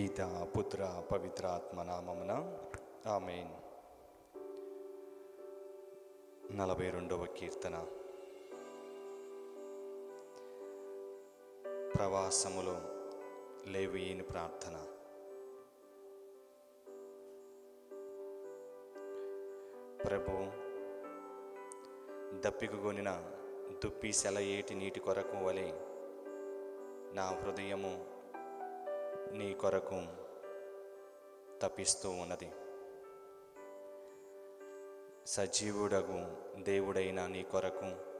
పిత పుత్ర పవిత్రాత్మ నామమున ఆమెన్. నలభై రెండవ కీర్తన. ప్రవాసములో లేవియని ప్రార్థన. ప్రభు దప్పికగొనిన దుప్పి సెల ఏటి నీటి కొరకు వలె నా హృదయము నీ కొరకు తప్పిస్తూ ఉన్నది. సజీవుడగు దేవుడైన నీ కొరకు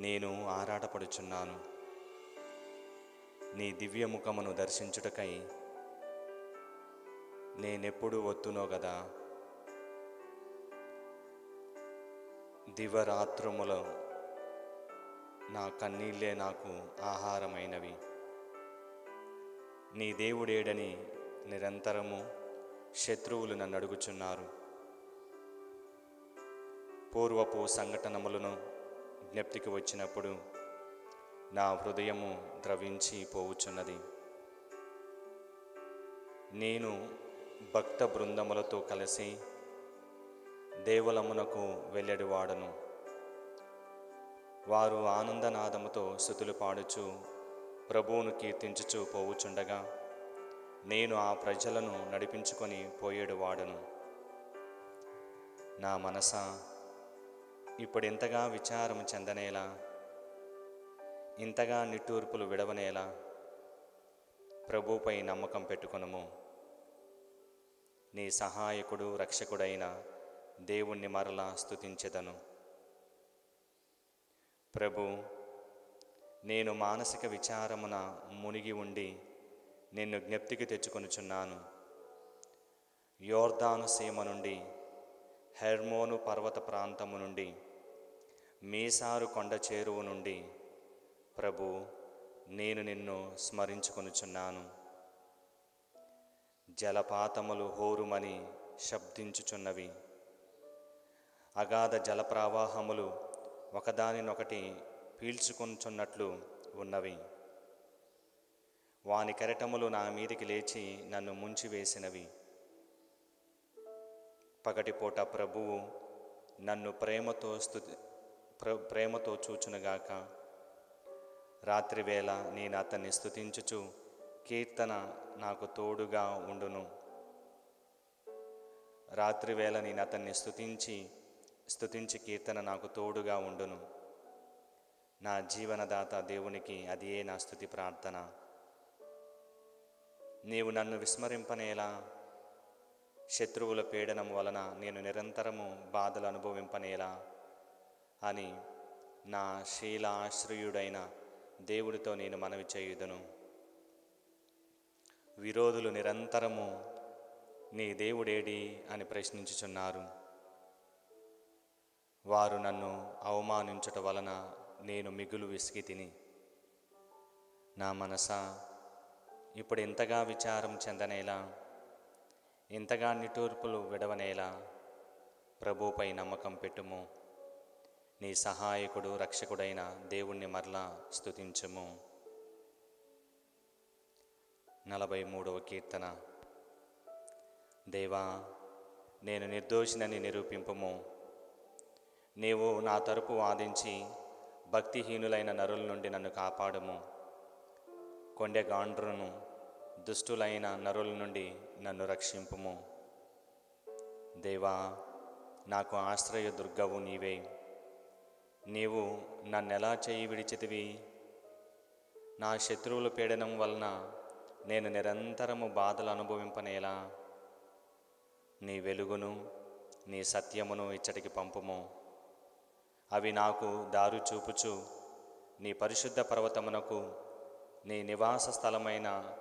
నేను ఆరాటపడుచున్నాను. నీ దివ్యముఖమును దర్శించుటకై నేనెప్పుడు ఒత్తునో కదా దివరాత్రములో నా కన్నీళ్ళే నాకు ఆహారమైనవి. నీ దేవుడేడని నిరంతరము శత్రువులు నన్ను అడుగుచున్నారు పూర్వపు సంఘటనములను జ్ఞప్తికి వచ్చినప్పుడు నా హృదయము ద్రవించి పోవుచున్నది. నేను భక్త బృందములతో కలిసి దేవులమునకు వెళ్ళడివాడను వారు ఆనందనాదముతో స్థుతులు పాడుచు ప్రభువును కీర్తించుచు పోవుచుండగా నేను ఆ ప్రజలను నడిపించుకొని పోయేడు వాడును. నా మనస ఇప్పుడెంతగా విచారము చెందనేలా ఇంతగా నిట్టూర్పులు విడవనేలా ప్రభుపై నమ్మకం పెట్టుకొనుము. నీ సహాయకుడు రక్షకుడైన దేవుణ్ణి మరలా స్తుతించెదను. ప్రభు నేను మానసిక విచారమున మునిగి ఉండి నిన్ను జ్ఞప్తికి తెచ్చుకొనుచున్నాను. యోర్దాను సీమ నుండి హెర్మోను పర్వత ప్రాంతము నుండి మీసారు కొండ చేరువు నుండి ప్రభు నేను నిన్ను స్మరించుకొనుచున్నాను. జలపాతములు హోరుమని శబ్దించుచున్నవి. అగాధ జలప్రవాహములు ఒకదానినొకటి పీల్చుకొనుచున్నట్లు ఉన్నవి. వాని కెరటములు నా మీదికి లేచి నన్ను ముంచివేసినవి. పగటిపూట ప్రభువు నన్ను ప్రేమతో స్థుతి ప్ర ప్రేమతో చూచునుగాక. రాత్రివేళ నేను అతన్ని స్థుతించుచు కీర్తన నాకు తోడుగా ఉండును. రాత్రివేళ నేను అతన్ని స్థుతించి స్థుతించి కీర్తన నాకు తోడుగా ఉండును. నా జీవనదాత దేవునికి అది ఏ నా స్థుతి ప్రార్థన. నీవు నన్ను విస్మరింపనేలా శత్రువుల పీడనం వలన నేను నిరంతరము బాధలు అనుభవింపనేలా అని నా శీలాశ్రయుడైన దేవుడితో నేను మనవి చేయుదును. విరోధులు నిరంతరము నీ దేవుడేడి అని ప్రశ్నించుచున్నారు. వారు నన్ను అవమానించుట వలన నేను మిగులు విసిగి తిని నా మనసా ఇప్పుడు ఇంతగా విచారం చెందనేలా ఇంతగా నిటూర్పులు విడవనేలా ప్రభుపై నమ్మకం పెట్టుము. నీ సహాయకుడు రక్షకుడైన దేవుణ్ణి మరలా స్తుతించుము. నలభై మూడవ కీర్తన. దేవా నేను నిర్దోషినని నిరూపింపము. నీవు నా తరపు వాదించి భక్తిహీనులైన నరుల నుండి నన్ను కాపాడము. కొండెగాండ్రును దుష్టులైన నరుల నుండి నన్ను రక్షింపుము. దేవా నాకు ఆశ్రయ దుర్గవు నీవే. నీవు నన్నెలా చేయి విడిచితివి? నా శత్రువుల పీడనం వలన నేను నిరంతరము బాధలు అనుభవింపనేలా? నీ వెలుగును నీ సత్యమును ఇచ్చటికి పంపుము. అవి నాకు దారు చూపుచు. నీ పరిశుద్ధ పర్వతమునకు నీ నివాస స్థలమైన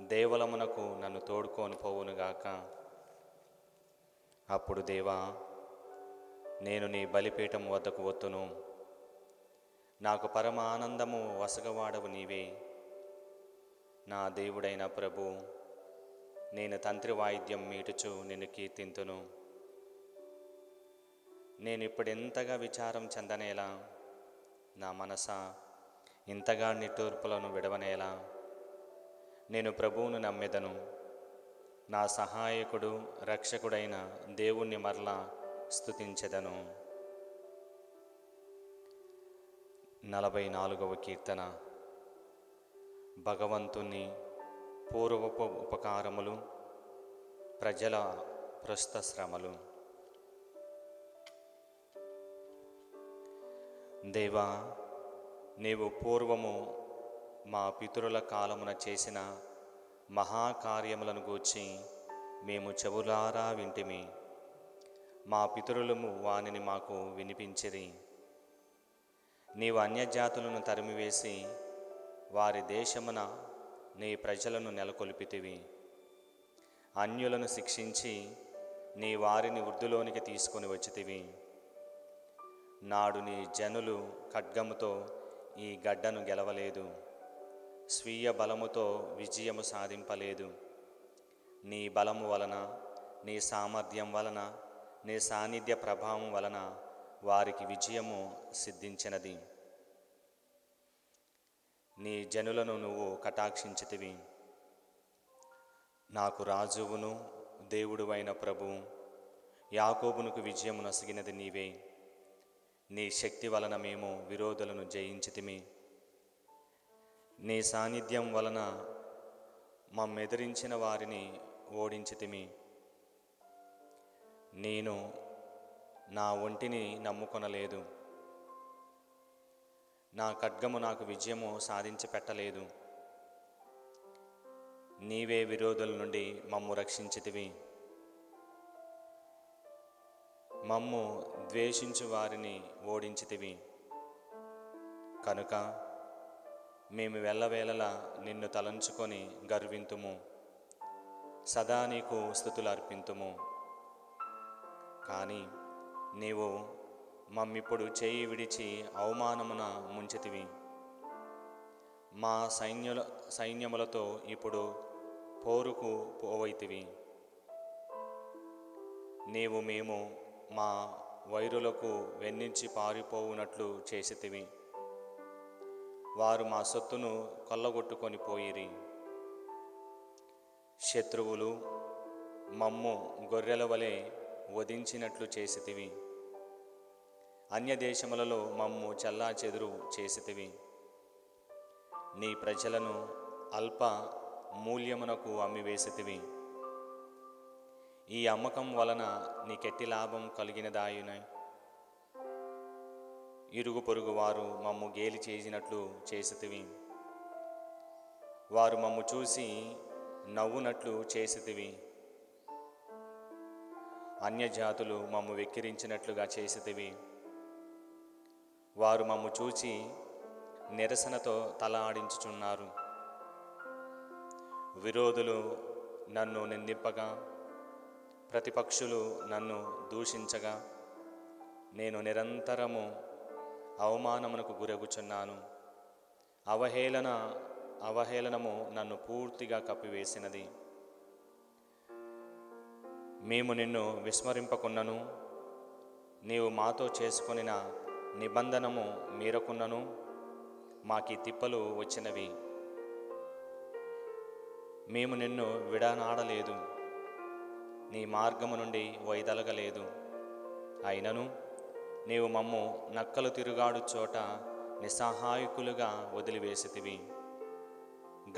దేవలమునకు నన్ను తోడుకొని పోవునుగాక అప్పుడు దేవా నేను నీ బలిపీఠం వద్దకు వత్తును. నాకు పరమ ఆనందము వసగవాడవు నీవే. నా దేవుడైన ప్రభు నేను తంత్రి వాయిద్యం మీటుచు నిన్ను కీర్తింతును. నేను ఇప్పుడు ఎంతగా విచారం చెందనేలా? నా మనస ఇంతగా నిట్టూర్పులను విడవనేలా? నేను ప్రభువును నమ్మెదను. నా సహాయకుడు రక్షకుడైన దేవుణ్ణి మరలా స్థుతించెదను నలభై నాలుగవ కీర్తన. భగవంతుని పూర్వపు ఉపకారములు ప్రజల ప్రస్తుత శ్రమలు దేవా నీవు పూర్వము మా పితరుల కాలమున చేసిన మహాకార్యములను గూర్చి మేము చెవులారా వింటిమి. మా పితరులము వానిని మాకు వినిపించిరి. నీవు అన్యజాతులను తరిమివేసి వారి దేశమున నీ ప్రజలను నెలకొల్పితివి. అన్యులను శిక్షించి నీ వారిని వృద్ధిలోనికి తీసుకొని వచ్చితివి. నాడు నీ జనులు ఖడ్గముతో ఈ గడ్డను గెలవలేదు. స్వీయ బలముతో విజయము సాధింపలేదు. నీ బలము వలన నీ సామర్థ్యం వలన నీ సాన్నిధ్య ప్రభావం వలన వారికి విజయము సిద్ధించినది. నీ జనులను నువ్వు కటాక్షించితివి. నాకు రాజువును దేవుడువైన ప్రభు యాకోబునకు విజయము నసిగినది నీవే. నీ శక్తి వలన మేము విరోధులను జయించితిమి. నీ సాన్నిధ్యం వలన మమ్మెదిరించిన వారిని ఓడించితిమి. నేను నా ఒంటిని నమ్ముకొనలేదు. నా ఖడ్గము నాకు విజయము సాధించి పెట్టలేదు నీవే విరోధుల నుండి మమ్ము రక్షించితివి. మమ్ము ద్వేషించు వారిని ఓడించితివి. కనుక మేము వెళ్ళవేళలా నిన్ను తలంచుకొని గర్వింతుము. సదా నీకు స్థుతులు అర్పింతుము కానీ నీవు మమ్మిప్పుడు చేయి విడిచి అవమానమున ముంచితివి. మా సైన్యుల సైన్యములతో ఇప్పుడు పోరుకు పోవైతివి. నీవు మేము మా వైరులకు వెన్నించి పారిపోవునట్లు చేసితివి. వారు మా సొత్తును కొల్లగొట్టుకొని పోయిరి. శత్రువులు మమ్ము గొర్రెల వలె వధించినట్లు చేసితివి. అన్య దేశములలో మమ్ము చల్లా చెదురు చేసితివి. నీ ప్రజలను అల్ప మూల్యమునకు అమ్మివేసితివి. ఈ అమ్మకం వలన నీకెట్టి లాభం కలిగినదాయునై. ఇరుగు పొరుగు వారు మమ్ము గేలి చేసినట్లు చేసితివి. వారు మమ్ము చూసి నవ్వునట్లు చేసితివి. అన్యజాతులు మమ్ము వెక్కిరించినట్లుగా చేసితివి. వారు మమ్ము చూచి నిరసనతో తల ఆడించుచున్నారు. విరోధులు నన్ను నిందింపగా ప్రతిపక్షులు నన్ను దూషించగా నేను నిరంతరము అవమానమునకు గురగుచున్నాను. అవహేళన అవహేళనము నన్ను పూర్తిగా కప్పివేసినది. మేము నిన్ను విస్మరింపకున్నను నీవు మాతో చేసుకొనిన నిబంధనము మీరకున్నను మాకి తిప్పలు వచ్చినవి. మేము నిన్ను విడనాడలేదు. నీ మార్గము నుండి వైదలగలేదు. అయినను నీవు మమ్ము నక్కలు తిరుగాడు చోట నిస్సహాయకులుగా వదిలివేసితివి.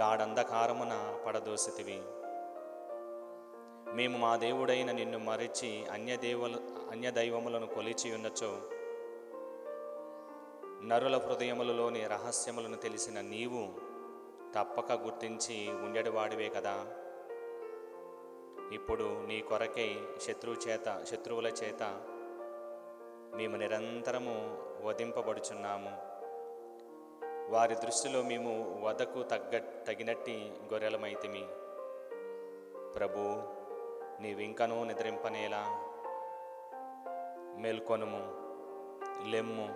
గాఢంధకారమున పడదోసితివి. మేము మా దేవుడైన నిన్ను మరిచి అన్యదేవుల అన్యదైవములను కొలిచి ఉన్నచో నరుల హృదయములలోని రహస్యములను తెలిసిన నీవు తప్పక గుర్తించి ఉండేవాడివే కదా. ఇప్పుడు నీ కొరకై శత్రువు చేత శత్రువుల చేత మేము నిరంతరము వధింపబడుచున్నాము. వారి దృష్టిలో మేము వదకు తగ్గ తగినట్టి గొర్రెలమైతిమి. ప్రభు నీవింకనూ నిద్రింపనేలా మేల్కొనుము లెమ్ము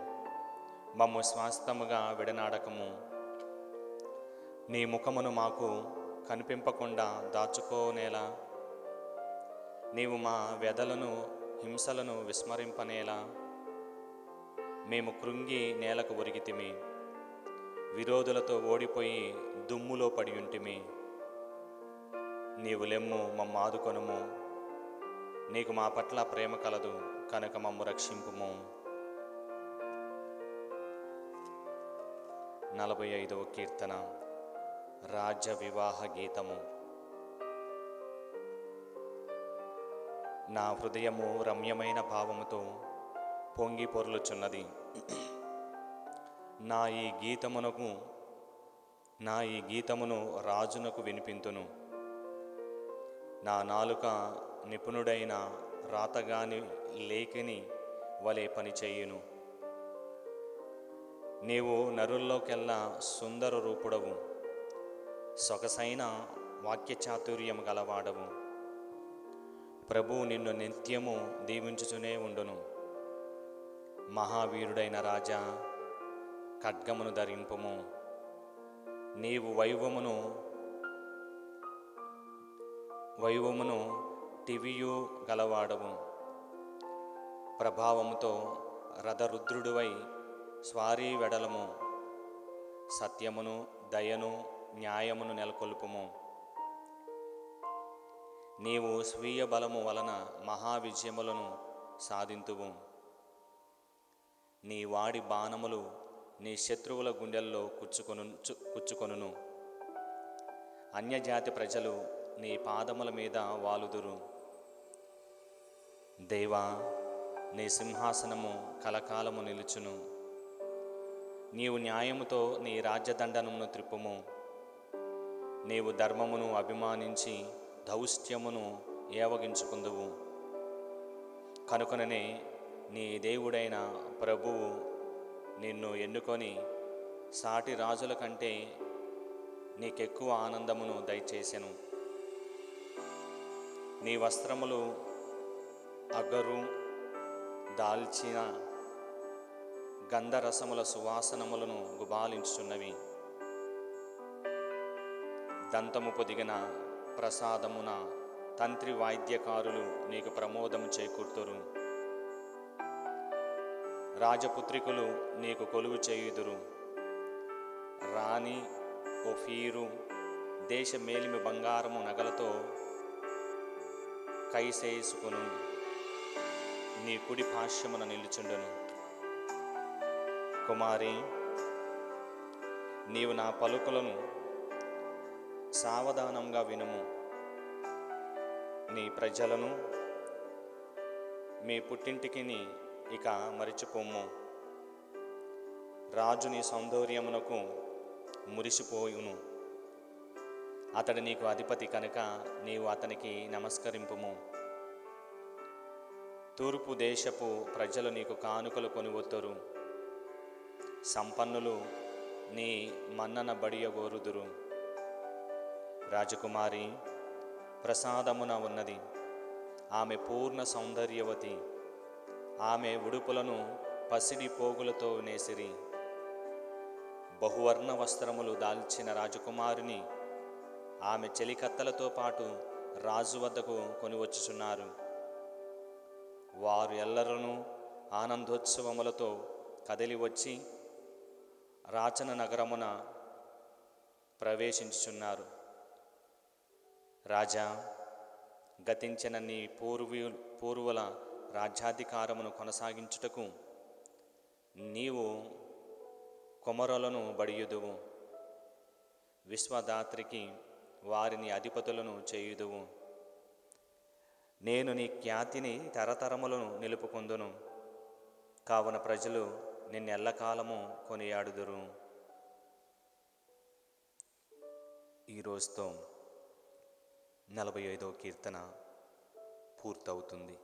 మమ్ము స్వాస్థముగా విడనాడకము. నీ ముఖమును మాకు కనిపింపకుండా దాచుకోనేలా నీవు మా వ్యధలను హింసలను విస్మరింపనేలా మేము కృంగి నేలకు ఒరిగితిమి. విరోధులతో ఓడిపోయి దుమ్ములో పడియుంటిమి. నీవు లెమ్ము మమ్మ ఆదుకొనుము నీకు మా పట్ల ప్రేమ కలదు కనుక మమ్ము రక్షింపుము. నలభై ఐదవ కీర్తన రాజ్య వివాహ గీతము. నా హృదయము రమ్యమైన భావముతో పొంగి పొరలుచున్నది. నా ఈ గీతమునకు నా ఈ గీతమును రాజునకు వినిపింతును. నా నాలుక నిపుణుడైన రాతగాని లేఖని వలె పనిచేయును. నీవు నరుల్లోకెల్లా సుందర రూపుడవు. సొగసైన వాక్య చాతుర్యము గలవాడవు. ప్రభు నిన్ను నిత్యము దీవించుచునే ఉండును. మహావీరుడైన రాజా ఖడ్గమును ధరింపుము. నీవు వైవమును వైవమును టివియు గలవాడవు. ప్రభావముతో రథరుద్రుడువై స్వారీ వెడలము. సత్యమును దయను న్యాయమును నెలకొల్పుము. నీవు స్వీయ బలము వలన మహావిజయములను సాధింతువు. నీ వాడి బాణములు నీ శత్రువుల గుండెల్లో కుచ్చుకొను కుచ్చుకొనును. అన్యజాతి ప్రజలు నీ పాదముల మీద వాలుదురు. దేవా నీ సింహాసనము కలకాలము నిలుచును. నీవు న్యాయముతో నీ రాజ్యదండనమును త్రిప్పుము. నీవు ధర్మమును అభిమానించి దౌస్త్యమును ఏవగించుకుందువు. కనుకననే నీ దేవుడైన ప్రభువు నిన్ను ఎన్నుకొని సాటి రాజుల కంటే నీకెక్కువ ఆనందమును దయచేసెను. నీ వస్త్రములు అగరు దాల్చిన గంధరసముల సువాసనములను గుబాలించుచున్నవి. దంతము పొదిగిన ప్రసాదమున తంత్రి వాయిద్యకారులు నీకు ప్రమోదము చేకూర్తురు. రాజపుత్రికులు నీకు కొలువు చేయుదురు. రాణి ఒఫీరు దేశ మేలిమి బంగారము నగలతో కైసేసుకును. నీ కుడి పాశ్యమున నిలుచుండును. కుమారి నీవు నా పలుకులను సావధానంగా వినుము. నీ ప్రజలను మీ పుట్టింటికి ఇక మరిచిపోము. రాజు నీ సౌందర్యమునకు మురిసిపోయును. అతడు నీకు అధిపతి కనుక నీవు అతనికి నమస్కరింపుము. తూర్పు దేశపు ప్రజలు నీకు కానుకలు కొనివొత్తురు. సంపన్నులు నీ మన్నన బడియగోరుదురు రాజకుమారి ప్రసాదమున ఉన్నది. ఆమె పూర్ణ సౌందర్యవతి. ఆమె ఉడుపులను పసిడి పోగులతో నేసిరి. బహువర్ణ వస్త్రములు దాల్చిన రాజకుమారిని ఆమె చెలికత్తలతో పాటు రాజు వద్దకు కొనివచ్చుచున్నారు. వారు ఎల్లరూ ఆనందోత్సవములతో కదిలి వచ్చి రాచన నగరమున ప్రవేశించుచున్నారు. రాజా గతించిన నీ పూర్వీ పూర్వుల రాజ్యాధికారమును కొనసాగించుటకు నీవు కుమరులను బడియుదువు. విశ్వదాత్రికి వారిని అధిపతులను చేయుదువు. నేను నీ ఖ్యాతిని తరతరములను నిలుపుకుందును. కావున ప్రజలు నిన్నెల్లకాలము కొనియాడుదురు. ఈ రోజుతో నలభై ఐదవ కీర్తన పూర్తవుతుంది.